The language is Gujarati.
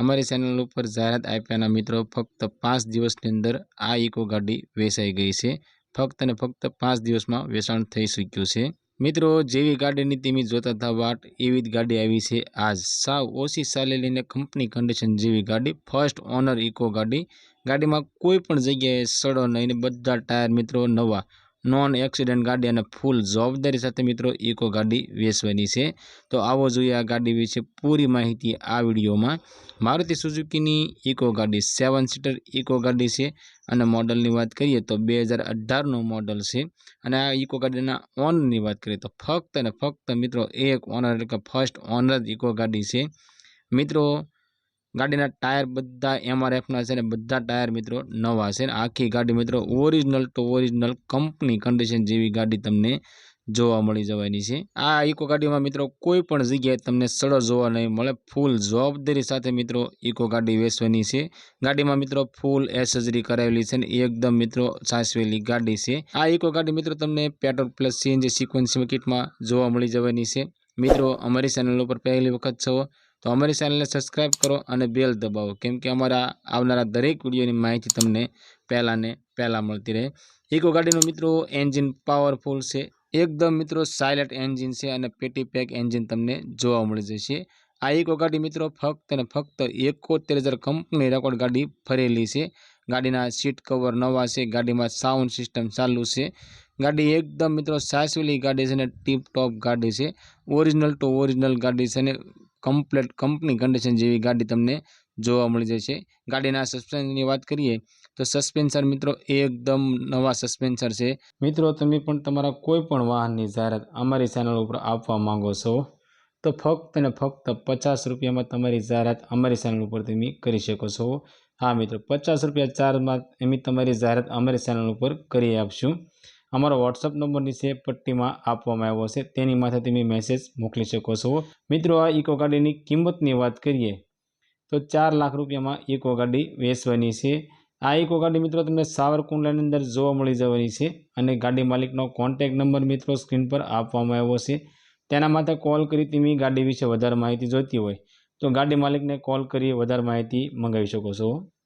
અમારી ચેનલ ઉપર જાહેરાત આપ્યાના મિત્રો, ફક્ત પાંચ દિવસની અંદર આ ઇકો ગાડી વેચાઈ ગઈ છે. ફક્ત ને ફક્ત પાંચ દિવસમાં વેચાણ થઈ શક્યું છે. મિત્રો, જેવી ગાડીની તેમી જોતા હતા વાટ, એવી જ ગાડી આવી છે આજ. સાવ ઓછી ચાલેલી ને કંપની કન્ડિશન જેવી ગાડી ફર્સ્ટ ઓનર ઇકો ગાડી. ગાડીમાં કોઈ પણ જગ્યાએ સડો નહીં ને બધા ટાયર મિત્રો નવા. નોન એક્સિડન્ટ ગાડી અને ફૂલ જવાબદારી સાથે મિત્રો ઇકો ગાડી વેચવાની છે. તો આવો જોઈએ આ ગાડી વિશે પૂરી માહિતી આ વિડીયોમાં. મારુતિ સુઝુકીની ઇકો ગાડી સેવન સીટર ઇકો ગાડી છે. અને મોડલની વાત કરીએ તો બે હજાર અઢારનું મોડલ છે. અને આ ઇકો ગાડીના ઓનરની વાત કરીએ તો ફક્ત અને ફક્ત મિત્રો એક ઓનર એટલે કે ફર્સ્ટ ઓનર જ ઇકો ગાડી છે. મિત્રો ગાડીના ટાયર બધા એમઆરએફના છે ને બધા ટાયર મિત્રો નવા છે ને. આખી ગાડી મિત્રો original to original company condition જેવી ગાડી તમને જોવા મળી જવાની છે. આ ઇકો ગાડીમાં મિત્રો કોઈ પણ જગ્યાએ તમને સડો જોવા નહીં મળે. ફૂલ જવાબદારી સાથે મિત્રો ઇકો ગાડી વેચવાની છે. ગાડીમાં મિત્રો ફૂલ એસેસરી કરાવેલી છે ને એકદમ મિત્રો સાચવેલી ગાડી છે. આ ઇકો ગાડી મિત્રો તમને પેટ્રોલ પ્લસ સીએનજી સિક્વન્સી કિટમાં જોવા મળી જવાની છે. મિત્રો અમારી ચેનલ ઉપર પહેલી વખત છો તો અમારી ચેનલને સબસ્ક્રાઈબ કરો અને બેલ દબાવો. કેમ કે અમારા આવનારા દરેક વિડીયોની માહિતી તમને પહેલાં ને પહેલાં મળતી રહે. ઇકો ગાડીનું મિત્રો એન્જિન પાવરફુલ છે. એકદમ મિત્રો સાયલેન્ટ એન્જિન છે અને પેટી પેક એન્જિન તમને જોવા મળી જશે. આ ઇકો ગાડી મિત્રો ફક્ત અને ફક્ત એકોતેર હજાર કંપની રેકોર્ડ ગાડી ફરેલી છે. ગાડીના સીટ કવર નવા છે. ગાડીમાં સાઉન્ડ સિસ્ટમ ચાલુ છે. ગાડી એકદમ મિત્રો સાસવેલી ગાડી છે અને ટીપ ટોપ ગાડી છે. ઓરિજિનલ ટુ ઓરિજિનલ ગાડી છે અને કમ્પ્લેટ કંપની કન્ડિશન જેવી ગાડી તમને જોવા મળી જશે. ગાડીના સસ્પેન્શનની વાત કરીએ તો સસ્પેન્સર મિત્રો એકદમ નવા સસ્પેન્સર છે. મિત્રો, તમે પણ તમારા કોઈ પણ વાહનની જાહેરાત અમારી ચેનલ ઉપર આપવા માંગો છો, તો ફક્ત ને ફક્ત પચાસ રૂપિયામાં તમારી જાહેરાત અમારી ચેનલ ઉપર તમે કરી શકો છો. હા મિત્રો, પચાસ રૂપિયા ચાર્જમાં એમ તમારી જાહેરાત અમારી ચેનલ ઉપર કરી આપશું. અમારો વોટ્સઅપ નંબર નીચે પટ્ટીમાં આપવામાં આવ્યો છે. તેની માથે તમે મેસેજ મોકલી શકો છો. મિત્રો, આ ઇકો ગાડીની કિંમતની વાત કરીએ તો ચાર લાખ રૂપિયામાં ઇકો ગાડી વેચવાની છે. આ ઇકો ગાડી મિત્રો તમને સાવરકુંડલાની અંદર જોવા મળી જવાની છે અને ગાડી માલિકનો કોન્ટેક નંબર મિત્રો સ્ક્રીન પર આપવામાં આવ્યો છે. તેના માટે કોલ કરી તમે ગાડી વિશે વધારે માહિતી જોઈતી હોય તો ગાડી માલિકને કોલ કરી વધારે માહિતી મંગાવી શકો છો.